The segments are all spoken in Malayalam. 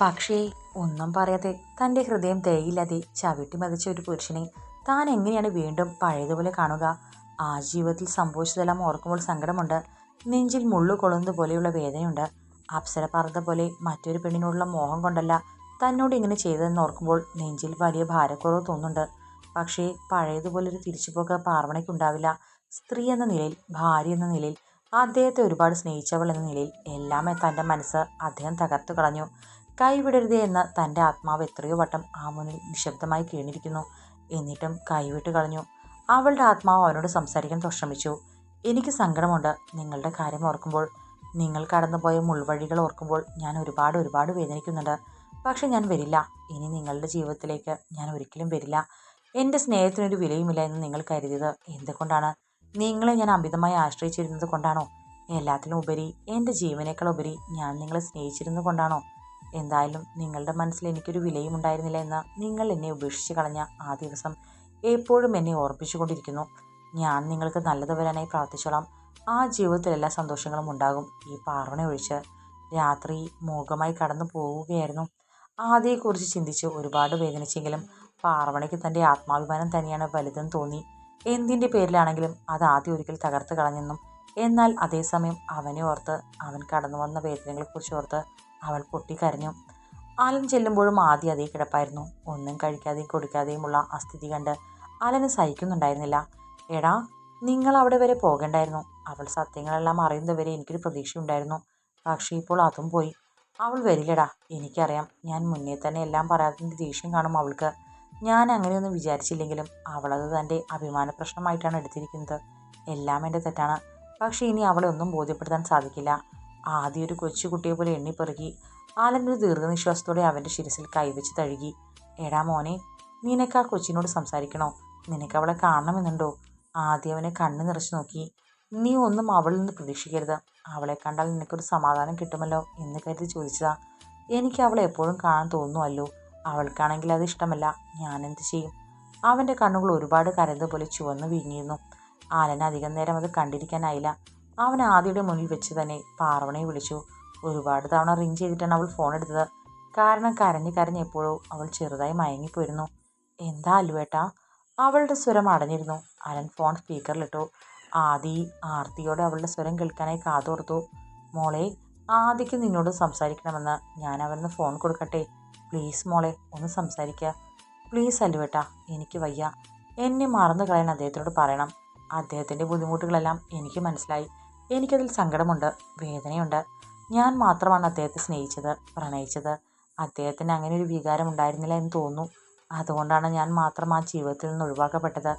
പക്ഷേ ഒന്നും പറയാതെ തന്റെ ഹൃദയം തേയില്ലാതെ ചവിട്ടി മതിച്ച ഒരു പുരുഷനെ താൻ എങ്ങനെയാണ് വീണ്ടും പഴയതുപോലെ കാണുക? ആ ജീവിതത്തിൽ സംഭവിച്ചതെല്ലാം ഓർക്കുമ്പോൾ സങ്കടമുണ്ട്. നെഞ്ചിൽ മുള്ളു കൊള്ളുന്നത് പോലെയുള്ള വേദനയുണ്ട്. അപ്സര പോലെ മറ്റൊരു പെണ്ണിനോടുള്ള മോഹം കൊണ്ടല്ല തന്നോട് ഇങ്ങനെ ചെയ്തതെന്ന് ഓർക്കുമ്പോൾ നെഞ്ചിൽ വലിയ ഭാരക്കുറവ് തോന്നുന്നുണ്ട്. പക്ഷേ പഴയതുപോലൊരു തിരിച്ചുപോക്ക് പാർവണയ്ക്കുണ്ടാവില്ല. സ്ത്രീ എന്ന നിലയിൽ ഭാര്യ എന്ന നിലയിൽ അദ്ദേഹത്തെ ഒരുപാട് സ്നേഹിച്ചവൾ എന്ന നിലയിൽ എല്ലാം തന്റെ മനസ്സ് അദ്ദേഹം തകർത്തു കളഞ്ഞു. കൈവിടരുതേ എന്ന തന്റെ ആത്മാവ് എത്രയോ വട്ടം ആ മുന്നിൽ നിശബ്ദമായി കീണിരിക്കുന്നു. എന്നിട്ടും കൈവിട്ട് കളഞ്ഞു. അവളുടെ ആത്മാവ് അവനോട് സംസാരിക്കാൻ ശ്രമിച്ചു എനിക്ക് സങ്കടമുണ്ട്. നിങ്ങളുടെ കാര്യം ഓർക്കുമ്പോൾ നിങ്ങൾ കടന്നുപോയ മുൾവഴികൾ ഓർക്കുമ്പോൾ ഞാൻ ഒരുപാട് ഒരുപാട് വേദനിക്കുന്നുണ്ട്. പക്ഷെ ഞാൻ വരില്ല. ഇനി നിങ്ങളുടെ ജീവിതത്തിലേക്ക് ഞാൻ ഒരിക്കലും വരില്ല. എന്റെ സ്നേഹത്തിനൊരു വിലയുമില്ല എന്ന് നിങ്ങൾ കരുതിയത് എന്തുകൊണ്ടാണ്? നിങ്ങളെ ഞാൻ അമിതമായി ആശ്രയിച്ചിരുന്നത് കൊണ്ടാണോ? എല്ലാത്തിനും ഉപരി എന്റെ ജീവനേക്കാൾ ഉപരി ഞാൻ നിങ്ങളെ സ്നേഹിച്ചിരുന്നത് കൊണ്ടാണോ? എന്തായാലും നിങ്ങളുടെ മനസ്സിൽ എനിക്കൊരു വിലയും ഉണ്ടായിരുന്നില്ല എന്ന് നിങ്ങൾ എന്നെ ഉപേക്ഷിച്ച് കളഞ്ഞ ആ ദിവസം എപ്പോഴും എന്നെ ഓർപ്പിച്ചുകൊണ്ടിരിക്കുന്നു. ഞാൻ നിങ്ങൾക്ക് നല്ലത് വരാനായി പ്രാർത്ഥിച്ചോളാം. ആ ജീവിതത്തിൽ എല്ലാ സന്തോഷങ്ങളും ഉണ്ടാകും. ഈ പാർവണ ഒഴിച്ച് രാത്രി മൂകമായി കടന്നു പോവുകയായിരുന്നു. ആദ്യയെക്കുറിച്ച് ചിന്തിച്ച് ഒരുപാട് വേദനിച്ചെങ്കിലും പാർവണയ്ക്ക് തന്റെ ആത്മാഭിമാനം തന്നെയാണ് വലുതെന്ന് തോന്നി. എന്തിന്റെ പേരിലാണെങ്കിലും അത് ആദ്യം ഒരിക്കൽ തകർത്ത് കളഞ്ഞെന്നും എന്നാൽ അതേസമയം അവനെ ഓർത്ത് അവൻ കടന്നു വന്ന വേദനകളെക്കുറിച്ച് ഓർത്ത് അവൾ പൊട്ടിക്കരഞ്ഞു. ആലൻ ചെല്ലുമ്പോഴും ആദ്യം അതേ കിടപ്പായിരുന്നു. ഒന്നും കഴിക്കാതെയും കൊടുക്കാതെയുമുള്ള ആ സ്ഥിതി കണ്ട് ആലന് സഹിക്കുന്നുണ്ടായിരുന്നില്ല. എടാ നിങ്ങൾ അവിടെ വരെ പോകണ്ടായിരുന്നു. അവൾ സത്യങ്ങളെല്ലാം അറിയുന്നവരെ എനിക്കൊരു പ്രതീക്ഷയുണ്ടായിരുന്നു. പക്ഷേ ഇപ്പോൾ അതും പോയി. അവൾ വരില്ലടാ എനിക്കറിയാം. ഞാൻ മുന്നേ തന്നെ എല്ലാം പറയാത്തതിന്റെ ദേഷ്യം കാണും അവൾക്ക്. ഞാൻ അങ്ങനെയൊന്നും വിചാരിച്ചില്ലെങ്കിലും അവളത് തന്റെ അഭിമാന പ്രശ്നമായിട്ടാണ് എടുത്തിരിക്കുന്നത്. എല്ലാം എന്റെ തെറ്റാണ്. പക്ഷേ ഇനി അവളെ ഒന്നും ബോധ്യപ്പെടുത്താൻ സാധിക്കില്ല. ആദ്യം ഒരു കൊച്ചുകുട്ടിയെ പോലെ എണ്ണിപ്പെറുകി ആലൻ ഒരു ദീർഘനിശ്വാസത്തോടെ അവന്റെ ശിരസിൽ കൈവച്ച് തഴുകി. എടാ മോനെ നിനക്ക് ആ കൊച്ചിനോട് സംസാരിക്കണോ? നിനക്ക് അവളെ കാണണമെന്നുണ്ടോ? ആദ്യം അവനെ കണ്ണു നിറച്ചു നോക്കി. നീ ഒന്നും അവളിൽ നിന്ന് പ്രതീക്ഷിക്കരുത്. അവളെ കണ്ടാൽ നിനക്കൊരു സമാധാനം കിട്ടുമല്ലോ? എന്ന് കരുതി ചോദിച്ചതാ. എനിക്ക് അവളെ എപ്പോഴും കാണാൻ തോന്നുമല്ലോ അവൾക്കാണെങ്കിൽ അത് ഇഷ്ടമല്ല. ഞാൻ എന്ത് ചെയ്യും? അവന്റെ കണ്ണുകൾ ഒരുപാട് കരഞ്ഞതുപോലെ ചുവന്നു വീങ്ങിയിരുന്നു ആലന അധികം നേരം അത് കണ്ടിരിക്കാനായില്ല. അവൻ ആദ്യയുടെ മുന്നിൽ വെച്ച് തന്നെ പാർവണയെ വിളിച്ചു. ഒരുപാട് തവണ റിങ് ചെയ്തിട്ടാണ് അവൾ ഫോൺ എടുത്തത്. കാരണം കരഞ്ഞ് കരഞ്ഞ് എപ്പോഴോ അവൾ ചെറുതായി മയങ്ങിപ്പോയിരുന്നു. എന്താ അല്ലുവേട്ടാ? അവളുടെ സ്വരം അടഞ്ഞിരുന്നു. അലൻ ഫോൺ സ്പീക്കറിലിട്ടു ആദി ആർത്തിയോടെ അവളുടെ സ്വരം കേൾക്കാനായി കാതോർത്തു. മോളെ ആദിക്ക് നിന്നോട് സംസാരിക്കണമെന്ന് ഞാൻ അവന് ഫോൺ കൊടുക്കട്ടെ? പ്ലീസ് മോളെ ഒന്ന് സംസാരിക്കുക പ്ലീസ് അല്ലുവേട്ടാ എനിക്ക് വയ്യ. എന്നെ മറന്നു കളയാൻ അദ്ദേഹത്തോട് പറയണം. അദ്ദേഹത്തിന്റെ ബുദ്ധിമുട്ടുകളെല്ലാം എനിക്ക് മനസ്സിലായി. എനിക്കതിൽ സങ്കടമുണ്ട് വേദനയുണ്ട്. ഞാൻ മാത്രമാണ് അദ്ദേഹത്തെ സ്നേഹിച്ചത് പ്രണയിച്ചത്. അദ്ദേഹത്തിന് അങ്ങനെ ഒരു വികാരം ഉണ്ടായിരുന്നില്ല എന്ന് തോന്നുന്നു. അതുകൊണ്ടാണ് ഞാൻ മാത്രം ആ ജീവിതത്തിൽ നിന്ന് ഒഴിവാക്കപ്പെട്ടത്.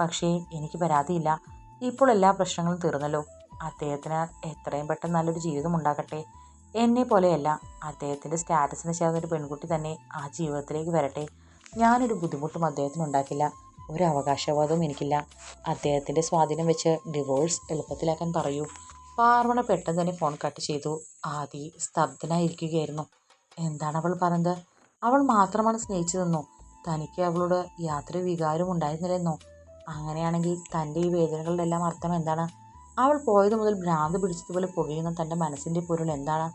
പക്ഷേ എനിക്ക് പരാതിയില്ല. ഇപ്പോൾ എല്ലാ പ്രശ്നങ്ങളും തീർന്നല്ലോ. അദ്ദേഹത്തിന് എത്രയും പെട്ടെന്ന് നല്ലൊരു ജീവിതം ഉണ്ടാകട്ടെ. എന്നെ പോലെയല്ല അദ്ദേഹത്തിന്റെ സ്റ്റാറ്റസിന് ചേർന്ന ഒരു പെൺകുട്ടി തന്നെ ആ ജീവിതത്തിലേക്ക് വരട്ടെ. ഞാനൊരു ബുദ്ധിമുട്ടും അദ്ദേഹത്തിന് ഉണ്ടാക്കില്ല. ഒരു അവകാശവാദവും എനിക്കില്ല. അദ്ദേഹത്തിന്റെ സ്വാധീനം വെച്ച് ഡിവോഴ്സ് എളുപ്പത്തിലാക്കാൻ പറയൂ. പാർവണ പെട്ടെന്ന് തന്നെ ഫോൺ കട്ട് ചെയ്തു. ആദി സ്തബ്ധനായിരിക്കുകയായിരുന്നു. എന്താണ് അവൾ പറഞ്ഞത്? അവൾ മാത്രമാണ് സ്നേഹിച്ചതെന്നോ? തനിക്ക് അവളോട് യാതൊരു വികാരവും ഉണ്ടായിരുന്നില്ലെന്നോ? അങ്ങനെയാണെങ്കിൽ തന്റെ ഈ വേദനകളുടെ എല്ലാം അർത്ഥം എന്താണ്? അവൾ പോയത് മുതൽ ഭ്രാന്ത് പിടിച്ചതുപോലെ പുകയുന്ന തന്റെ മനസ്സിന്റെ പൊരുൾ എന്താണ്?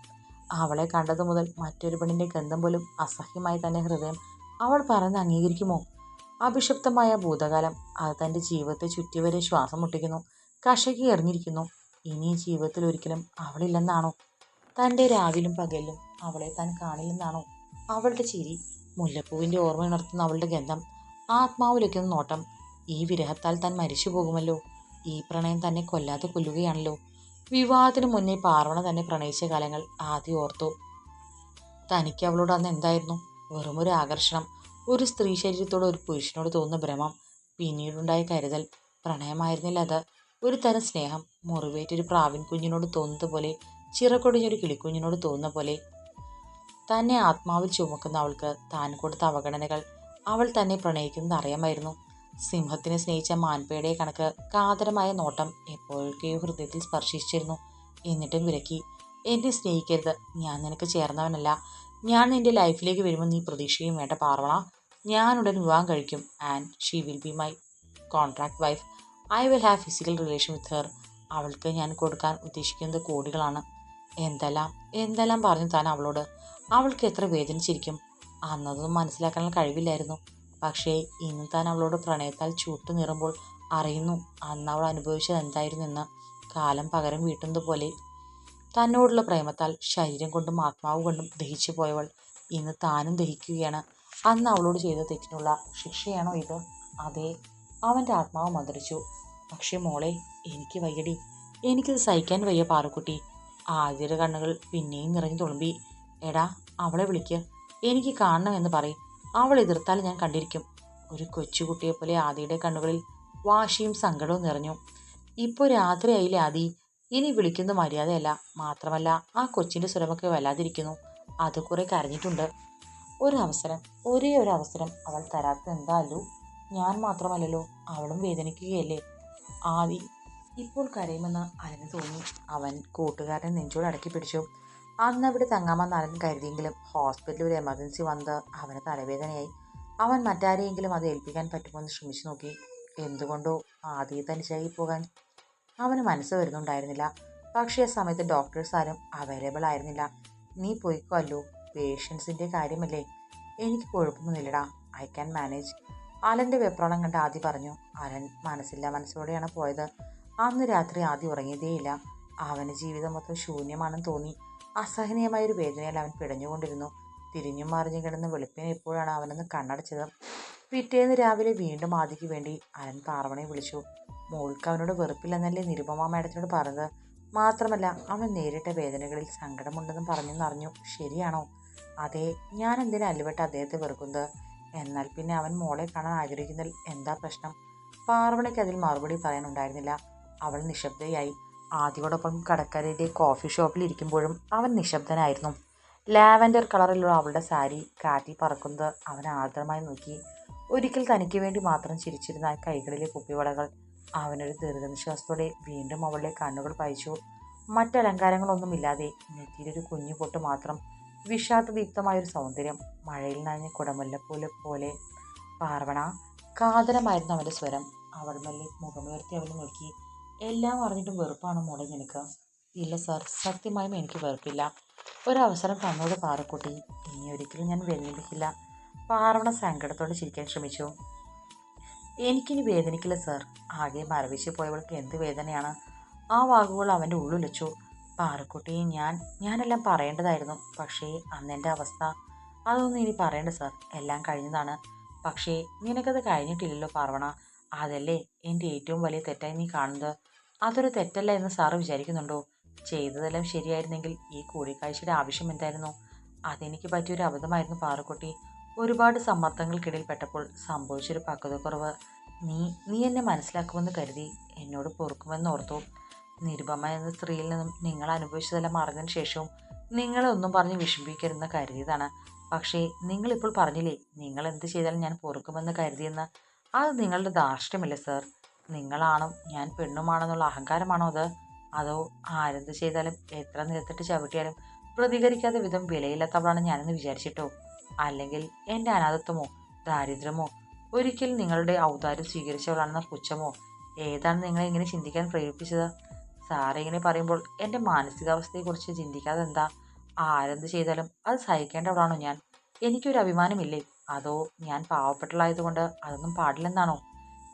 അവളെ കണ്ടതു മുതൽ മറ്റൊരു പെണ്ണിന്റെ ഗന്ധം പോലും അസഹ്യമായി തന്നെ ഹൃദയം. അവൾ പറഞ്ഞ് അംഗീകരിക്കുമോ? അഭിഷപ്തമായ ഭൂതകാലം. അത് തന്റെ ജീവിതത്തെ ചുറ്റിവരെ ശ്വാസം മുട്ടിക്കുന്നു. കഷകി എറിഞ്ഞിരിക്കുന്നു. ഇനി ജീവിതത്തിൽ ഒരിക്കലും അവളില്ലെന്നാണോ? തന്റെ രാവിലും പകലിലും അവളെ താൻ കാണില്ലെന്നാണോ? അവളുടെ ചിരി മുല്ലപ്പൂവിന്റെ ഓർമ്മ ഉണർത്തുന്ന അവളുടെ ഗന്ധം ആത്മാവിലേക്കുന്ന നോട്ടം. ഈ വിരഹത്താൽ താൻ മരിച്ചു പോകുമല്ലോ. ഈ പ്രണയം തന്നെ കൊല്ലാതെ കൊല്ലുകയാണല്ലോ. വിവാഹത്തിന് മുന്നേ പാർവണ തന്നെ പ്രണയിച്ച കാലങ്ങൾ ആദ്യം ഓർത്തു. തനിക്ക് അവളോട് അന്ന് എന്തായിരുന്നു? വെറുമൊരു ആകർഷണം. ഒരു സ്ത്രീ ശരീരത്തോട് ഒരു പുരുഷനോട് തോന്നുന്ന ഭ്രമം പിന്നീടുണ്ടായ കരുതൽ. പ്രണയമായിരുന്നില്ല അത്. ഒരു തരം സ്നേഹം. മുറിവേറ്റൊരു പ്രാവിൻ കുഞ്ഞിനോട് തോന്നുന്നത് പോലെ ചിറക്കൊടിഞ്ഞൊരു കിളിക്കുഞ്ഞിനോട് തോന്നുന്ന പോലെ. തന്നെ ആത്മാവിൽ ചുമക്കുന്ന അവൾക്ക് താൻ കൊടുത്ത അവഗണനകൾ അവൾ തന്നെ പ്രണയിക്കുന്നത് അറിയാമായിരുന്നു. സിംഹത്തിനെ സ്നേഹിച്ച മാൻപേടയെ കണക്ക് കാതരമായ നോട്ടം എപ്പോഴൊക്കെയോ ഹൃദയത്തിൽ സ്പർശിച്ചിരുന്നു. എന്നിട്ടും വിലക്കി. എന്നെ സ്നേഹിക്കരുത്. ഞാൻ നിനക്ക് ചേർന്നവനല്ല. ഞാൻ നിന്റെ ലൈഫിലേക്ക് വരുമ്പോൾ നീ പ്രതീക്ഷയും വേണ്ട പാർവണ. ഞാൻ ഉടൻ വിവാഹം കഴിക്കും. And she will be my contract wife I will have physical relation with her അവൾക്ക് ഞാൻ കൊടുക്കാൻ ഉദ്ദേശിക്കുന്നത് കോടികളാണ്. എന്തെല്ലാം എന്തെല്ലാം പറഞ്ഞു താൻ അവളോട്? അവൾക്ക് എത്ര വേദനിച്ചിരിക്കും? അന്നതൊന്നും മനസ്സിലാക്കാനുള്ള കഴിവില്ലായിരുന്നു. പക്ഷേ ഇന്ന് താൻ അവളോട് പ്രണയത്താൽ ചുട്ടു നിറുമ്പോൾ അറിയുന്നു അന്ന് അവൾ അനുഭവിച്ചത് എന്തായിരുന്നു എന്ന്. കാലം പകരം വീട്ടുന്നത് പോലെ. തന്നോടുള്ള പ്രേമത്താൽ ശരീരം കൊണ്ടും ആത്മാവ് കൊണ്ടും ദഹിച്ചു പോയവൾ ഇന്ന് താനും ദഹിക്കുകയാണ്. അന്ന് അവളോട് ചെയ്ത തെറ്റിനുള്ള ശിക്ഷയാണോ ഇത്? അതെ അവന്റെ ആത്മാവ് മന്ത്രിച്ചു പക്ഷേ മോളെ എനിക്ക് വയ്യടി. എനിക്കിത് സഹിക്കാൻ വയ്യ പാറുക്കുട്ടി. ആദ്യയുടെ കണ്ണുകൾ പിന്നെയും നിറഞ്ഞു തുളുമ്പി. എടാ അവളെ വിളിക്ക്. എനിക്ക് കാണണം എന്ന് പറയും. അവൾ എതിർത്താൽ ഞാൻ കണ്ടിരിക്കും. ഒരു കൊച്ചുകുട്ടിയെപ്പോലെ ആദിയുടെ കണ്ണുകളിൽ വാശിയും സങ്കടവും നിറഞ്ഞു. ഇപ്പോൾ രാത്രിയായില്ലേ ആദി. ഇനി വിളിക്കുന്നത് മര്യാദയല്ല. മാത്രമല്ല ആ കൊച്ചിന്റെ സ്വരമൊക്കെ വല്ലാതിരിക്കുന്നു. അത് കുറേ കരഞ്ഞിട്ടുണ്ട്. ഒരവസരം ഒരേ ഒരു അവസരം അവൾ തരാത്ത എന്താലോ ഞാൻ മാത്രമല്ലല്ലോ അവളും വേദനിക്കുകയല്ലേ? ആദി ഇപ്പോൾ കരയുമെന്ന് അലന് തോന്നി. അവൻ കൂട്ടുകാരനെ നെഞ്ചോട് അടക്കി പിടിച്ചു. അന്ന് അവിടെ തങ്ങാമെന്ന് അലൻ കരുതിയെങ്കിലും ഹോസ്പിറ്റലിൽ ഒരു എമർജൻസി വന്നത് അവന് തലവേദനയായി. അവൻ മറ്റാരെയെങ്കിലും അത് ഏൽപ്പിക്കാൻ പറ്റുമോ എന്ന് ശ്രമിച്ചു നോക്കി. എന്തുകൊണ്ടോ ആദ്യം തനിച്ചായി പോകാൻ അവന് മനസ്സ് വരുന്നുണ്ടായിരുന്നില്ല. പക്ഷേ ആ സമയത്ത് ഡോക്ടേഴ്സ് ആരും അവൈലബിൾ ആയിരുന്നില്ല. നീ പോയിക്കോ പേഷ്യൻസിന്റെ കാര്യമല്ലേ? എനിക്ക് കുഴപ്പമൊന്നുമില്ലടാ. ഐ ക്യാൻ മാനേജ് അലന്റെ വെപ്രാളം കണ്ട് ആദ്യ പറഞ്ഞു അലൻ മനസ്സില്ല മനസ്സോടെയാണ് പോയത്. അന്ന് രാത്രി ആദ്യം ഉറങ്ങിയതേയില്ല. അവന് ജീവിതം മൊത്തം ശൂന്യമാണെന്ന് തോന്നി. അസഹനീയമായ ഒരു വേദനയിൽ അവൻ പിടഞ്ഞുകൊണ്ടിരുന്നു. തിരിഞ്ഞും മറിഞ്ഞു കിടന്ന് വെളുപ്പിന് എപ്പോഴാണ് അവനൊന്ന് കണ്ണടച്ചത്? പിറ്റേന്ന് രാവിലെ വീണ്ടും ആദിക്ക് വേണ്ടി അലൻ പാർവണയെ വിളിച്ചു. മോൾക്ക് അവനോട് വെറുപ്പില്ലെന്നല്ലേ നിരുപമ മാഡത്തിനോട് പറഞ്ഞത്? മാത്രമല്ല അവൻ നേരിട്ട വേദനകളിൽ സങ്കടമുണ്ടെന്നും പറഞ്ഞെന്നറിഞ്ഞു. ശരിയാണോ? അതെ ഞാൻ എന്തിനാ അല്ലുപെട്ട് അദ്ദേഹത്തെ വെറുക്കുന്നത്? എന്നാൽ പിന്നെ അവൻ മോളെ കാണാൻ ആഗ്രഹിക്കുന്നതിൽ എന്താ പ്രശ്നം? പാർവണയ്ക്ക് അതിൽ മറുപടി പറയാനുണ്ടായിരുന്നില്ല. അവൾ നിശബ്ദയായി. ആദ്യയോടൊപ്പം കടക്കരയിലെ കോഫി ഷോപ്പിൽ ഇരിക്കുമ്പോഴും അവൻ നിശബ്ദനായിരുന്നു. ലാവൻഡർ കളറിലുള്ള അവളുടെ സാരി കാറ്റിൽ പറക്കുന്നത് അവൻ ആർദ്രമായി നോക്കി. ഒരിക്കൽ തനിക്ക് വേണ്ടി മാത്രം ചിരിച്ചിരുന്ന കൈകളിലെ കുപ്പിവളകൾ അവനൊരു ദീർഘനിശ്വാസത്തോടെ വീണ്ടും അവളുടെ കണ്ണുകൾ പായിച്ചു മറ്റലങ്കാരങ്ങളൊന്നുമില്ലാതെ നെറ്റിയിലൊരു കുഞ്ഞു പൊട്ട് മാത്രം വിഷാദദീപ്തമായൊരു സൗന്ദര്യം. മഴയിൽ നനഞ്ഞ കുടമുല്ലപ്പൂല പോലെ പാർവണ കാതരമായിരുന്നു അവന്റെ സ്വരം. അവൾ മെല്ലെ മുഖമുയർത്തി അവനെ നോക്കി. എല്ലാം അറിഞ്ഞിട്ടും വെറുപ്പാണ് മോളെ നിനക്ക്? ഇല്ല സർ സത്യമായും എനിക്ക് വെറുപ്പില്ല. ഒരവസരം തന്നോട് പാറക്കുട്ടി. ഇനി ഒരിക്കലും ഞാൻ വേദനിപ്പിക്കില്ല. പാർവണ സങ്കടത്തോടെ ചിരിക്കാൻ ശ്രമിച്ചു. എനിക്കിനി വേദനിക്കില്ല സർ. ആകെ മരവിച്ച് പോയവൾക്ക് എന്ത് വേദനയാണ്? ആ വാക്കുകൾ അവന്റെ ഉള്ളിലച്ചു പാറക്കുട്ടിയെ ഞാൻ ഞാനെല്ലാം പറയേണ്ടതായിരുന്നു. പക്ഷേ അന്നെന്റെ അവസ്ഥ അതൊന്നും ഇനി പറയണ്ട സർ. എല്ലാം കഴിഞ്ഞതാണ്. പക്ഷേ നിനക്കത് കഴിഞ്ഞിട്ടില്ലല്ലോ പാർവണ. അതല്ലേ എന്റെ ഏറ്റവും വലിയ തെറ്റായി നീ കാണുന്നത്? അതൊരു തെറ്റല്ല എന്ന് സാറ് വിചാരിക്കുന്നുണ്ടോ? ചെയ്തതെല്ലാം ശരിയായിരുന്നെങ്കിൽ ഈ കൂടിക്കാഴ്ചയുടെ ആവശ്യം എന്തായിരുന്നു? അതെനിക്ക് പറ്റിയൊരു അബദ്ധമായിരുന്നു പാറക്കുട്ടി. ഒരുപാട് സമ്മർദ്ദങ്ങൾക്കിടയിൽ പെട്ടപ്പോൾ സംഭവിച്ചൊരു പക്വതക്കുറവ്. നീ നീ എന്നെ മനസ്സിലാക്കുമെന്ന് കരുതി എന്നോട് പൊറുക്കുമെന്ന് ഓർത്തു. നിരുപമ എന്ന സ്ത്രീയിൽ നിന്നും നിങ്ങൾ അനുഭവിച്ചതെല്ലാം അറിഞ്ഞതിന് ശേഷവും നിങ്ങളെ ഒന്നും പറഞ്ഞ് വിഷമിപ്പിക്കരുതെന്ന് കരുതിയതാണ്. പക്ഷേ നിങ്ങളിപ്പോൾ പറഞ്ഞില്ലേ നിങ്ങൾ എന്ത് ചെയ്താലും ഞാൻ പൊറുക്കുമെന്ന് കരുതിയെന്ന്? അത് നിങ്ങളുടെ ധാർഷ്ട്യമല്ലേ സർ? നിങ്ങളാണോ ഞാൻ പെണ്ണുമാണെന്നുള്ള അഹങ്കാരമാണോ അത്? അതോ ആരെന്ത് ചെയ്താലും എത്ര നിരത്തിട്ട് ചവിട്ടിയാലും പ്രതികരിക്കാത്ത വിധം വിലയില്ലാത്തവളാണ് ഞാനെന്ന് വിചാരിച്ചിട്ടോ? അല്ലെങ്കിൽ എന്റെ അനാഥത്വമോ ദാരിദ്ര്യമോ ഒരിക്കൽ നിങ്ങളുടെ ഔദാര്യം സ്വീകരിച്ചവളാണെന്ന പുച്ഛമോ? ഏതാണ് നിങ്ങളെ ഇങ്ങനെ ചിന്തിക്കാൻ പ്രേരിപ്പിച്ചത്? സാറ് ഇങ്ങനെ പറയുമ്പോൾ എന്റെ മാനസികാവസ്ഥയെക്കുറിച്ച് ചിന്തിക്കാതെ എന്താ? ആരെന്ത് ചെയ്താലും അത് സഹിക്കേണ്ടവളാണോ ഞാൻ? എനിക്കൊരു അഭിമാനമില്ലേ? അതോ ഞാൻ പാവപ്പെട്ടളായതുകൊണ്ട് അതൊന്നും പാടില്ലെന്നാണോ?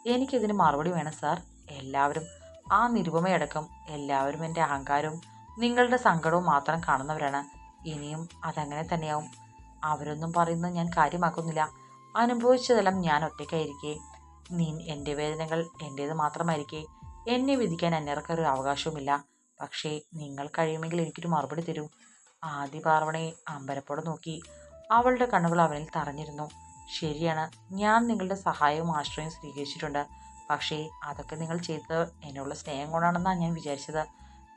എനിക്കിതിന് മറുപടി വേണം സാർ. എല്ലാവരും ആ നിരുപമയടക്കം എല്ലാവരും എന്റെ അഹങ്കാരവും നിങ്ങളുടെ സങ്കടവും മാത്രം കാണുന്നവരാണ്. ഇനിയും അതങ്ങനെ തന്നെയാവും. അവരൊന്നും പറയുന്നത് ഞാൻ കാര്യമാക്കുന്നില്ല. അനുഭവിച്ചതെല്ലാം ഞാൻ ഒറ്റയ്ക്കായിരിക്കെ. നീ എന്റെ വേദനകൾ എന്റേത് മാത്രമായിരിക്കെ. എന്നെ വിധിക്കാൻ അന്യർക്കൊരു അവകാശവുമില്ല. പക്ഷേ നിങ്ങൾ കഴിയുമെങ്കിൽ എനിക്കൊരു മറുപടി തരൂ. ആദ്യ പാർവണയെ അമ്പരപ്പോടെ നോക്കി. അവളുടെ കണ്ണുകൾ അവനിൽ തറഞ്ഞിരുന്നു. ശരിയാണ് ഞാൻ നിങ്ങളുടെ സഹായവും ആശ്രയവും സ്വീകരിച്ചിട്ടുണ്ട്. പക്ഷേ അതൊക്കെ നിങ്ങൾ ചെയ്തത് എന്നുള്ള സ്നേഹം കൊണ്ടാണെന്നാണ് ഞാൻ വിചാരിച്ചത്.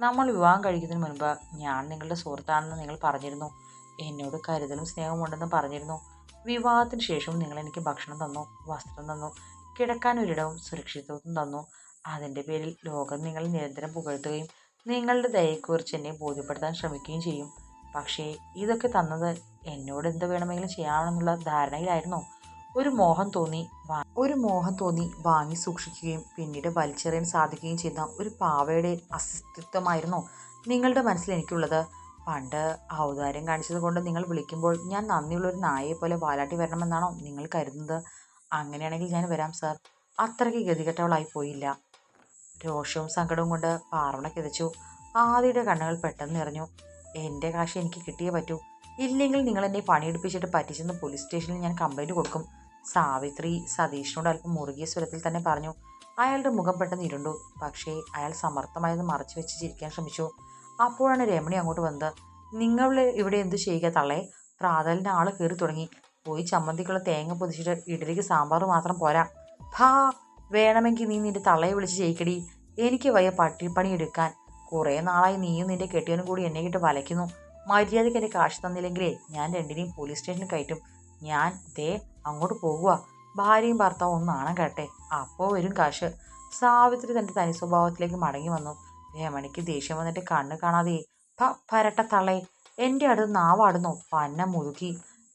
നമ്മൾ വിവാഹം കഴിക്കുന്നതിന് മുൻപ് ഞാൻ നിങ്ങളുടെ സുഹൃത്താണെന്ന് നിങ്ങൾ പറഞ്ഞിരുന്നു. എന്നോട് കരുതലും സ്നേഹവും ഉണ്ടെന്ന് പറഞ്ഞിരുന്നു. വിവാഹത്തിന് ശേഷവും നിങ്ങൾ എനിക്ക് ഭക്ഷണം തന്നു വസ്ത്രം തന്നു കിടക്കാൻ ഒരിടവും സുരക്ഷിതത്വം തന്നു. അതിന്റെ പേരിൽ ലോകം നിങ്ങൾ നിരന്തരം പുകഴ്ത്തുകയും നിങ്ങളുടെ ദയയെക്കുറിച്ച് എന്നെ ബോധ്യപ്പെടുത്താൻ ശ്രമിക്കുകയും ചെയ്യും. പക്ഷേ ഇതൊക്കെ തന്നത് എന്നോട് എന്ത് വേണമെങ്കിലും ചെയ്യാമെന്നുള്ള ധാരണയിലായിരുന്നു. ഒരു മോഹം തോന്നി ഒരു മോഹം തോന്നി വാങ്ങി സൂക്ഷിക്കുകയും പിന്നീട് വലിച്ചെറിയാൻ സാധിക്കുകയും ചെയ്യുന്ന ഒരു പാവയുടെ അസ്തിത്വമായിരുന്നു നിങ്ങളുടെ മനസ്സിൽ എനിക്കുള്ളത്. പണ്ട് ഔദാര്യം കാണിച്ചത് കൊണ്ട് നിങ്ങൾ വിളിക്കുമ്പോൾ ഞാൻ നന്ദിയുള്ള ഒരു നായയെ പോലെ വാലാട്ടി വരണമെന്നാണോ നിങ്ങൾ കരുതുന്നത്? അങ്ങനെയാണെങ്കിൽ ഞാൻ വരാം സാർ. അത്രയ്ക്ക് ഗതികെട്ടവളായി പോയില്ല. രോഷവും സങ്കടവും കൊണ്ട് പാർവണ കിതച്ചു. ആദിയുടെ കണ്ണുകൾ പെട്ടെന്ന് നിറഞ്ഞു. എന്റെ കാശ് എനിക്ക് കിട്ടിയേ പറ്റൂ. ഇല്ലെങ്കിൽ നിങ്ങൾ എന്നെ പണിയെടുപ്പിച്ചിട്ട് പറ്റിച്ചെന്ന് പോലീസ് സ്റ്റേഷനിൽ ഞാൻ കംപ്ലൈന്റ് കൊടുക്കും. സാവിത്രി സതീഷിനോട് അല്പം മുറുകിയ സ്വരത്തിൽ തന്നെ പറഞ്ഞു. അയാളുടെ മുഖം പെട്ടെന്ന് ഇരുണ്ടു. പക്ഷേ അയാൾ സമർത്ഥമായത് മറച്ചു വെച്ച് ചിരിക്കാൻ ശ്രമിച്ചു. അപ്പോഴാണ് രമണി അങ്ങോട്ട് വന്നത്. നിങ്ങൾ ഇവിടെ എന്തു ചെയ്യുക തള്ളേ? പ്രാതലിന്റെ ആൾ കയറി തുടങ്ങി. പോയി ചമ്മന്തിക്കുള്ള തേങ്ങ പൊതിച്ചിട്ട് ഇഡലിക്ക് സാമ്പാർ മാത്രം പോരാ. ഭാ വേണമെങ്കിൽ നീ നിന്റെ തള്ളയെ വിളിച്ച് ജയിക്കടി. എനിക്ക് വയ്യ പട്ടിപ്പണി എടുക്കാൻ കുറേ നാളായി നീയും നിന്റെ കെട്ടിയനും കൂടി എന്നെ കിട്ട് വലയ്ക്കുന്നു. മര്യാദയ്ക്ക് എന്റെ കാശ് തന്നില്ലെങ്കിലേ ഞാൻ രണ്ടിനെയും പോലീസ് സ്റ്റേഷനിൽ കയറ്റും. ഞാൻ ദേ അങ്ങോട്ട് പോകുക ഭാര്യയും ഭർത്താവും ഒന്ന് കേട്ടെ അപ്പോൾ വരും കാശ്. സാവിത്രി തന്റെ തനി സ്വഭാവത്തിലേക്ക് മടങ്ങി വന്നു. രമണിക്ക് ദേഷ്യം വന്നിട്ട് കണ്ണ് കാണാതെ പ പരട്ട തള്ളെ. എന്റെ അടുത്ത് നാവാടുന്നു. പന്ന മുതുക്കി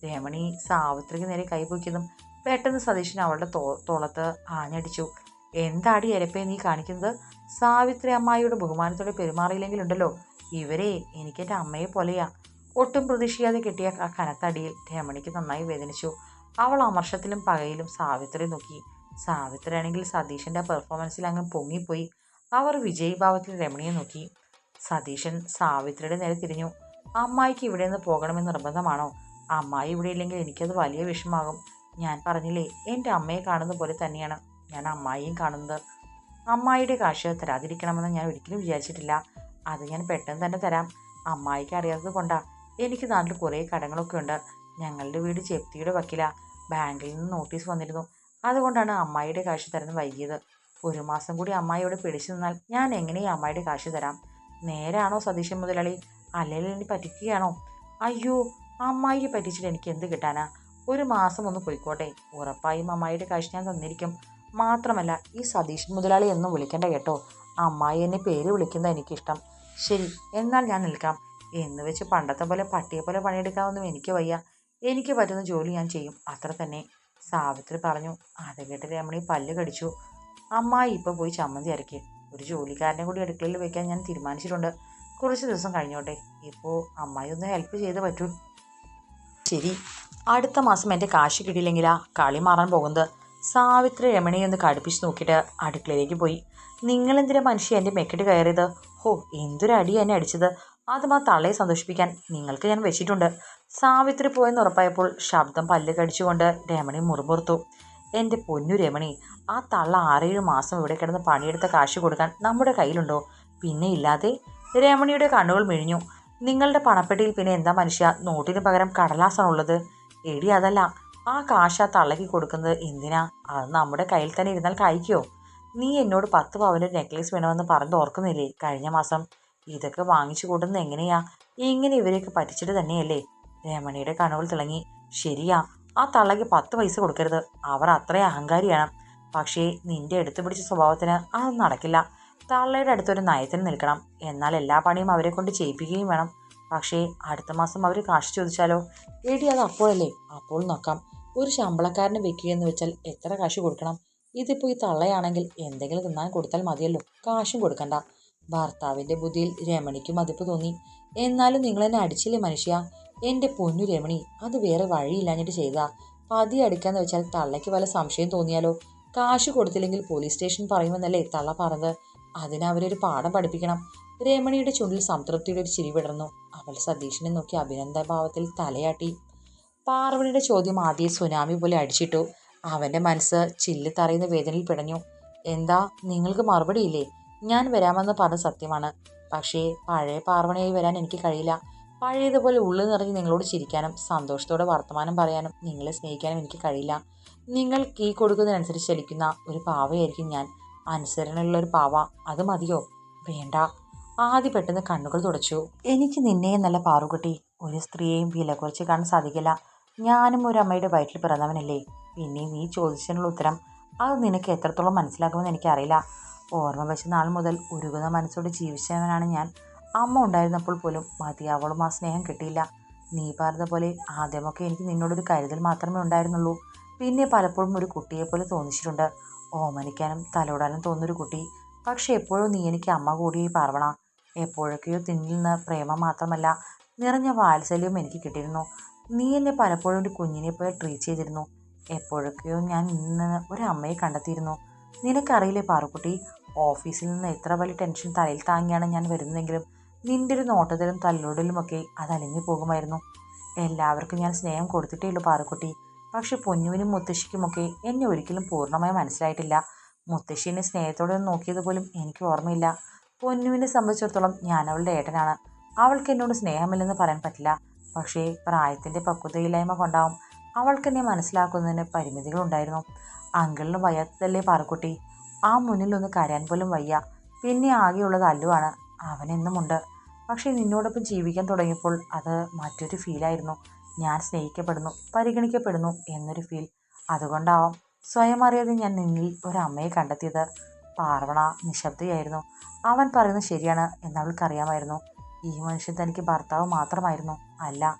രമണി സാവിത്രിക്ക് നേരെ കൈപൊക്കിയതും പെട്ടെന്ന് സതീശൻ അവളുടെ തോ തോളത്ത് ആഞ്ഞടിച്ചു. എന്താടി എരപ്പേ നീ കാണിക്കുന്നത്? സാവിത്രി അമ്മായിയുടെ ബഹുമാനത്തോടെ പെരുമാറിയില്ലെങ്കിലുണ്ടല്ലോ. ഇവരെ എനിക്കെന്റെ അമ്മയെ പോലെയാ. ഒട്ടും പ്രതീക്ഷിക്കാതെ കിട്ടിയ ആ കനത്തടിയിൽ രമണിക്ക് നന്നായി വേദനിച്ചു. അവൾ അമർഷത്തിലും പകയിലും സാവിത്രി നോക്കി. സാവിത്രി ആണെങ്കിൽ സതീശന്റെ പെർഫോമൻസിൽ അങ്ങ് പൊങ്ങിപ്പോയി. അവർ വിജയഭാവത്തിൽ രമണിയെ നോക്കി. സതീശൻ സാവിത്രിയുടെ നേരെ തിരിഞ്ഞു. അമ്മായിക്ക് ഇവിടെ നിന്ന് പോകണമെന്ന് നിർബന്ധമാണോ? അമ്മായി ഇവിടെ ഇല്ലെങ്കിൽ എനിക്കത് വലിയ വിഷമാകും ഞാൻ പറഞ്ഞില്ലേ എന്റെ അമ്മയെ കാണുന്ന പോലെ തന്നെയാണ് ഞാൻ അമ്മായിയും കാണുന്നത്. അമ്മായിയുടെ കാശ് തരാതിരിക്കണമെന്ന് ഞാൻ ഒരിക്കലും വിചാരിച്ചിട്ടില്ല. അത് ഞാൻ പെട്ടെന്ന് തന്നെ തരാം. അമ്മായിക്ക് അറിയാത്തത് കൊണ്ടാ എനിക്ക് നാട്ടിൽ കുറേ കടങ്ങളൊക്കെ ഉണ്ട്. ഞങ്ങളുടെ വീട് ചെപ്തിയുടെ വക്കില. ബാങ്കിൽ നിന്ന് നോട്ടീസ് വന്നിരുന്നു. അതുകൊണ്ടാണ് അമ്മായിയുടെ കാശ് തരുന്നത് വൈകിയത്. ഒരു മാസം കൂടി അമ്മായിയോട് പിടിച്ചു നിന്നാൽ ഞാൻ എങ്ങനെ അമ്മായിയുടെ കാശ് തരാം. നേരാണോ സതീശൻ മുതലാളി? അല്ലെങ്കിൽ എന്നെ പറ്റിക്കുകയാണോ? അയ്യോ അമ്മായിയെ പറ്റിച്ചിട്ട് എനിക്ക് എന്ത് കിട്ടാനാ? ഒരു മാസം ഒന്ന് പോയിക്കോട്ടെ. ഉറപ്പായും അമ്മായിയുടെ കാശ് ഞാൻ തന്നിരിക്കും. മാത്രമല്ല ഈ സതീശൻ മുതലാളി എന്നും വിളിക്കണ്ട കേട്ടോ. അമ്മായി എന്നെ പേര് വിളിക്കുന്നത് എനിക്കിഷ്ടം. ശരി എന്നാൽ ഞാൻ നിൽക്കാം. എന്ന് വെച്ച് പണ്ടത്തെ പോലെ പട്ടിയെ പോലെ പണിയെടുക്കാമെന്നും എനിക്ക് വയ്യ. എനിക്ക് പറ്റുന്ന ജോലി ഞാൻ ചെയ്യും. അത്ര തന്നെ. സാവിത്രി പറഞ്ഞു അത് കേട്ട് രമണി പല്ല് കടിച്ചു. അമ്മായി ഇപ്പോൾ പോയി ചമ്മന്തി അരക്കി. ഒരു ജോലിക്കാരനെ കൂടി അടുക്കളയിൽ വയ്ക്കാൻ ഞാൻ തീരുമാനിച്ചിട്ടുണ്ട്. കുറച്ച് ദിവസം കഴിഞ്ഞോട്ടെ. ഇപ്പോൾ അമ്മായി ഒന്ന് ഹെൽപ്പ് ചെയ്ത് പറ്റൂ. ശരി അടുത്ത മാസം എന്റെ കാശ് കിട്ടിയില്ലെങ്കിലാ കളി മാറാൻ പോകുന്നത്. സാവിത്രി രമണിയെ ഒന്ന് കടുപ്പിച്ച് നോക്കിയിട്ട് അടുക്കളയിലേക്ക് പോയി. നിങ്ങളെന്തിനാ മനുഷ്യ എന്റെ മെക്കിട്ട് കയറിയത്? ഹോ അടി എന്നെ അടിച്ചത്. അത് മാ തള്ളയെ സന്തോഷിപ്പിക്കാൻ നിങ്ങൾക്ക് ഞാൻ വെച്ചിട്ടുണ്ട്. സാവിത്രി പോയെന്ന് ഉറപ്പായപ്പോൾ ശബ്ദം പല്ല് കടിച്ചുകൊണ്ട് രമണി മുറുമുറുത്തു. എന്റെ പൊന്നു രമണി ആ തള്ള ആറേഴ് മാസം ഇവിടെ കിടന്ന് പണിയെടുത്ത കാശ് കൊടുക്കാൻ നമ്മുടെ കയ്യിലുണ്ടോ? പിന്നെ ഇല്ലാതെ? രമണിയുടെ കണ്ണുകൾ മിഴിഞ്ഞു. നിങ്ങളുടെ പണപ്പെട്ടിയിൽ പിന്നെ എന്താ മനുഷ്യ? നോട്ടിന് പകരം കടലാസാണുള്ളത്. എടി അതല്ല. ആ കാശ തള്ളക്കി കൊടുക്കുന്നത് എന്തിനാ? അത് നമ്മുടെ കയ്യിൽ തന്നെ ഇരുന്നാൽ കഴിക്കോ? നീ എന്നോട് പത്ത് പവന്റെ നെക്ലേസ് വേണമെന്ന് പറഞ്ഞ് ഓർക്കുന്നില്ലേ? കഴിഞ്ഞ മാസം ഇതൊക്കെ വാങ്ങിച്ചു കൂട്ടുന്നത് എങ്ങനെയാ? ഇങ്ങനെ ഇവരെയൊക്കെ പറ്റിച്ചിട്ട് തന്നെയല്ലേ? രമണിയുടെ കണ്ണുകൾ തിളങ്ങി. ശരിയാ ആ തള്ളയ്ക്ക് പത്ത് പൈസ കൊടുക്കരുത്. അവർ അത്രയും അഹങ്കാരിയാണ്. പക്ഷേ നിന്റെ എടുത്തു പിടിച്ച സ്വഭാവത്തിന് അതൊന്നും നടക്കില്ല. തള്ളയുടെ അടുത്തൊരു നയത്തിന് നിൽക്കണം. എന്നാൽ എല്ലാ പണിയും അവരെ കൊണ്ട് ചെയ്യിപ്പിക്കുകയും വേണം. പക്ഷേ അടുത്ത മാസം അവർ കാശ് ചോദിച്ചാലോ? എടി അത് അപ്പോഴല്ലേ? അപ്പോൾ നോക്കാം. ഒരു ശമ്പളക്കാരന് വെക്കുക എന്ന് വെച്ചാൽ എത്ര കാശ് കൊടുക്കണം? ഇതിപ്പോൾ ഈ തള്ളയാണെങ്കിൽ എന്തെങ്കിലും തിന്നാൻ കൊടുത്താൽ മതിയല്ലോ. കാശും കൊടുക്കണ്ട. ഭർത്താവിന്റെ ബുദ്ധിയിൽ രമണിക്കും മതിപ്പ് തോന്നി. എന്നാലും നിങ്ങൾ എന്നെ അടിച്ചില്ലേ മനുഷ്യ? എന്റെ പൊന്നു രമണി അത് വേറെ വഴിയില്ലാഞ്ഞിട്ട് ചെയ്താ. പതി അടിക്കാന്ന് വെച്ചാൽ തള്ളയ്ക്ക് വല്ല സംശയം തോന്നിയാലോ? കാശ് കൊടുത്തില്ലെങ്കിൽ പോലീസ് സ്റ്റേഷൻ പറയുമെന്നല്ലേ തള്ള പറഞ്ഞത്. അതിനവരൊരു പാഠം പഠിപ്പിക്കണം. രമണിയുടെ ചുണ്ടിൽ സംതൃപ്തിയുടെ ഒരു ചിരി വിടർന്നു. അവൾ സതീഷിനെ നോക്കി അഭിനന്ദ ഭാവത്തിൽ തലയാട്ടി. പാർവണിയുടെ ചോദ്യം ആദ്യം സുനാമി പോലെ അടിച്ചിട്ടു. അവന്റെ മനസ്സ് ചില്ല് തറയുന്ന വേദനയിൽ പിടഞ്ഞു. എന്താ നിങ്ങൾക്ക് മറുപടിയില്ലേ ഞാൻ വരാമെന്ന് പറഞ്ഞ സത്യമാണ്. പക്ഷേ പഴയ പാർവണിയായി വരാൻ എനിക്ക് കഴിയില്ല. പഴയതുപോലെ ഉള്ളു നിറഞ്ഞ് നിങ്ങളോട് ചിരിക്കാനും സന്തോഷത്തോടെ വർത്തമാനം പറയാനും നിങ്ങളെ സ്നേഹിക്കാനും എനിക്ക് കഴിയില്ല. നിങ്ങൾ കീ കൊടുക്കുന്നതിനനുസരിച്ച് ചലിക്കുന്ന ഒരു പാവയായിരിക്കും ഞാൻ. അനുസരണയുള്ള ഒരു പാവ. അത് മതിയോ? വേണ്ട. ആദ്യ പെട്ടെന്ന് കണ്ണുകൾ തുടച്ചു. എനിക്ക് നിന്നെ നല്ല പാറുകുട്ടി. ഒരു സ്ത്രീയെയും വില കുറച്ച് കാണാൻ സാധിക്കില്ല. ഞാനും ഒരു അമ്മയുടെ വയറ്റിൽ പിറന്നവനല്ലേ. പിന്നെ നീ ചോദിച്ചതിനുള്ള ഉത്തരം അത് നിനക്ക് എത്രത്തോളം മനസ്സിലാക്കുമെന്ന് എനിക്കറിയില്ല. ഓർമ്മ വെച്ച നാൾ മുതൽ ഉരുകുന്ന മനസ്സോട് ജീവിച്ചവനാണ് ഞാൻ. അമ്മ ഉണ്ടായിരുന്നപ്പോൾ പോലും മതിയാവോളം ആ സ്നേഹം കിട്ടിയില്ല. നീ പറഞ്ഞ പോലെ ആദ്യമൊക്കെ എനിക്ക് നിന്നോടൊരു കരുതൽ മാത്രമേ ഉണ്ടായിരുന്നുള്ളൂ. പിന്നെ പലപ്പോഴും ഒരു കുട്ടിയെപ്പോലെ തോന്നിച്ചിട്ടുണ്ട്. ഓമനിക്കാനും തലോടാനും തോന്നുന്നൊരു കുട്ടി. പക്ഷെ എപ്പോഴും നീ എനിക്ക് അമ്മ കൂടിയായി പാർവണ. എപ്പോഴൊക്കെയോ തിന്നിൽ നിന്ന് പ്രേമം മാത്രമല്ല നിറഞ്ഞ വാത്സല്യവും എനിക്ക് കിട്ടിയിരുന്നു. നീ എന്നെ പലപ്പോഴും ഒരു കുഞ്ഞിനെ പോലെ ട്രീറ്റ് ചെയ്തിരുന്നു. എപ്പോഴൊക്കെയോ ഞാൻ ഇന്ന് ഒരു അമ്മയെ കണ്ടെത്തിയിരുന്നു. നിനക്കറിയില്ലേ പാറുക്കുട്ടി ഓഫീസിൽ നിന്ന് എത്ര വലിയ ടെൻഷൻ തലയിൽ താങ്ങിയാണ് ഞാൻ വരുന്നതെങ്കിലും നിന്റെ ഒരു നോട്ടത്തിലും തല്ലോടലുമൊക്കെ അത് അലിഞ്ഞു പോകുമായിരുന്നു. എല്ലാവർക്കും ഞാൻ സ്നേഹം കൊടുത്തിട്ടേ ഉള്ളൂ പാറുക്കുട്ടി. പക്ഷെ പൊന്നുവിനും മുത്തശ്ശിക്കുമൊക്കെ എന്നെ ഒരിക്കലും പൂർണമായി മനസ്സിലായിട്ടില്ല. മുത്തശ്ശീനെ സ്നേഹത്തോടെ നോക്കിയത് പോലും എനിക്ക് ഓർമ്മയില്ല. പൊന്നുവിനെ സംബന്ധിച്ചിടത്തോളം ഞാൻ അവളുടെ ഏട്ടനാണ്. അവൾക്ക് എന്നോട് സ്നേഹമില്ലെന്ന് പറയാൻ പറ്റില്ല. പക്ഷേ പ്രായത്തിന്റെ പക്വതയില്ലായ്മ കൊണ്ടാവും അവൾക്ക് എന്നെ മനസ്സിലാക്കുന്നതിന് പരിമിതികളുണ്ടായിരുന്നു അങ്കിളിന് വയ്യാത്തതല്ലേ പാറക്കുട്ടി. ആ മുന്നിലൊന്ന് കരയാൻ പോലും വയ്യ. പിന്നെ ആകെയുള്ളത് അല്ലുവാണ് അവനെന്നുമുണ്ട് പക്ഷേ നിന്നോടൊപ്പം ജീവിക്കാൻ തുടങ്ങിയപ്പോൾ അത് മറ്റൊരു ഫീലായിരുന്നു ഞാൻ സ്നേഹിക്കപ്പെടുന്നു പരിഗണിക്കപ്പെടുന്നു എന്നൊരു ഫീൽ അതുകൊണ്ടാവാം സ്വയം അറിയാതെ ഞാൻ നിന്നിൽ അമ്മയെ കണ്ടെത്തിയത്. പാർവണ നിശബ്ദയായിരുന്നു. അവൻ പറയുന്നത് ശരിയാണ് എന്നവൾക്കറിയാമായിരുന്നു ഈ മനുഷ്യൻ തനിക്ക് ഭർത്താവ് മാത്രമായിരുന്നു. അല്ല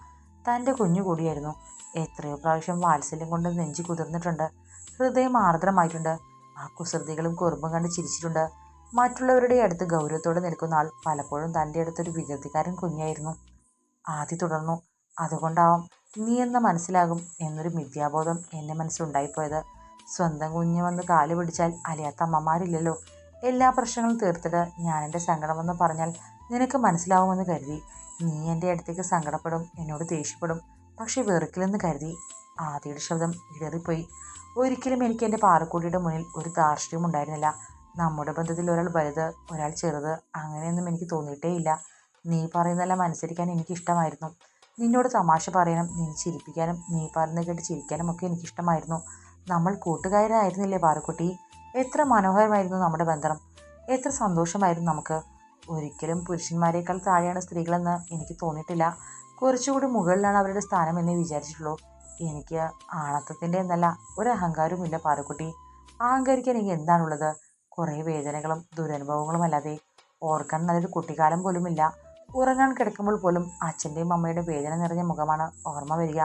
തന്റെ കുഞ്ഞു കൂടിയായിരുന്നു. എത്രയോ പ്രാവശ്യം വാത്സല്യം കൊണ്ട് നെഞ്ചി കുതിർന്നിട്ടുണ്ട്. ഹൃദയം ആർദ്രമായിട്ടുണ്ട്. ആ കുസൃതികളും കുറുമ്പും കണ്ട് ചിരിച്ചിട്ടുണ്ട്. മറ്റുള്ളവരുടെ അടുത്ത് ഗൗരവത്തോടെ നിൽക്കുന്ന ആൾ പലപ്പോഴും തന്റെ അടുത്തൊരു വികൃതിക്കാരൻ കുഞ്ഞായിരുന്നു. ആദ്യ തുടർന്നു അതുകൊണ്ടാവാം നീ എന്ന മനസ്സിലാകും എന്നൊരു മിഥ്യാബോധം എന്റെ മനസ്സിലുണ്ടായിപ്പോയത്. സ്വന്തം കുഞ്ഞ് വന്ന് കാൽ പിടിച്ചാൽ അലിയാത്ത അമ്മമാരില്ലല്ലോ. എല്ലാ പ്രശ്നങ്ങളും തീർത്തിട്ട് ഞാൻ എന്റെ സങ്കടമെന്ന് പറഞ്ഞാൽ നിനക്ക് മനസ്സിലാവുമെന്ന് കരുതി. നീ എന്റെ അടുത്തേക്ക് സങ്കടപ്പെടും എന്നോട് ദേഷ്യപ്പെടും. പക്ഷെ വെറുക്കില്ലെന്ന് കരുതി. ആദ്യയുടെ ശബ്ദം ഇടറിപ്പോയി. ഒരിക്കലും എനിക്ക് എന്റെ പാറക്കൂടിയുടെ മുന്നിൽ ഒരു ധാർഷ്ട്യവും ഉണ്ടായിരുന്നില്ല. നമ്മുടെ ബന്ധത്തിൽ ഒരാൾ വലുത് ഒരാൾ ചെറുത് അങ്ങനെയൊന്നും എനിക്ക് തോന്നിയിട്ടേയില്ല നീ പറയുന്നതെല്ലാം അനുസരിക്കാൻ എനിക്കിഷ്ടമായിരുന്നു. നിന്നോട് തമാശ പറയാനും നീ ചിരിപ്പിക്കാനും നീ പറയുന്നത് കേട്ട് ചിരിക്കാനും ഒക്കെ എനിക്കിഷ്ടമായിരുന്നു. നമ്മൾ കൂട്ടുകാരായിരുന്നില്ലേ പാറുക്കുട്ടി? എത്ര മനോഹരമായിരുന്നു നമ്മുടെ ബന്ധം. എത്ര സന്തോഷമായിരുന്നു നമുക്ക്. ഒരിക്കലും പുരുഷന്മാരെക്കാൾ താഴെയാണ് സ്ത്രീകളെന്ന് എനിക്ക് തോന്നിയിട്ടില്ല. കുറച്ചുകൂടി മുകളിലാണ് അവരുടെ സ്ഥാനം എന്നേ വിചാരിച്ചിട്ടുള്ളൂ. എനിക്ക് ആണത്വത്തിന്റെ എന്നല്ല ഒരു അഹങ്കാരവുമില്ല പാറുക്കുട്ടി. അഹങ്കരിക്കാൻ എനിക്ക് എന്താണുള്ളത്? കുറേ വേദനകളും ദുരനുഭവങ്ങളും അല്ലാതെ ഓർക്കാൻ നല്ലൊരു കുട്ടിക്കാലം പോലുമില്ല. ഉറങ്ങാൻ കിടക്കുമ്പോൾ പോലും അച്ഛന്റെയും അമ്മയുടെ വേദന നിറഞ്ഞ മുഖമാണ് ഓർമ്മ വരിക.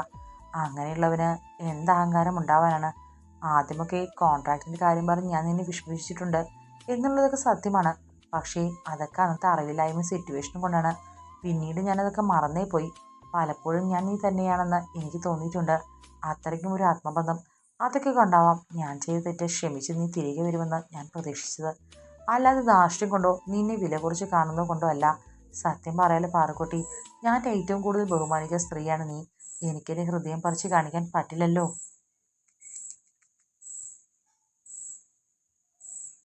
അങ്ങനെയുള്ളവന് എന്ത് അഹങ്കാരം ഉണ്ടാവാനാണ്? ആദ്യമൊക്കെ കോൺട്രാക്റ്റിന്റെ കാര്യം പറഞ്ഞ് ഞാൻ നിന്നെ വിശ്വസിച്ചിട്ടുണ്ട് എന്നുള്ളതൊക്കെ സത്യമാണ്. പക്ഷേ അതൊക്കെ അന്നത്തെ അറിവില്ലായ്മ സിറ്റുവേഷനും കൊണ്ടാണ്. പിന്നീട് ഞാനതൊക്കെ മറന്നേ പോയി. പലപ്പോഴും ഞാൻ നീ തന്നെയാണെന്ന് എനിക്ക് തോന്നിയിട്ടുണ്ട്. അത്രയ്ക്കും ഒരു ആത്മബന്ധം. അതൊക്കെ കൊണ്ടാവാം ഞാൻ ചെയ്ത തെറ്റ് ക്ഷമിച്ച് നീ തിരികെ വരുമെന്ന് ഞാൻ പ്രതീക്ഷിച്ചത്. അല്ലാതെ ദാഷ്ട്യം കൊണ്ടോ നിന്നെ വില കുറച്ച് കാണുന്നത് കൊണ്ടോ അല്ല. സത്യം പറയാലോ പാറക്കുട്ടി ഞാൻ ഏറ്റവും കൂടുതൽ ബഹുമാനിക്കുന്ന സ്ത്രീയാണ് നീ. എനിക്കെന്റെ ഹൃദയം പറിച്ച് കാണിക്കാൻ പറ്റില്ലല്ലോ.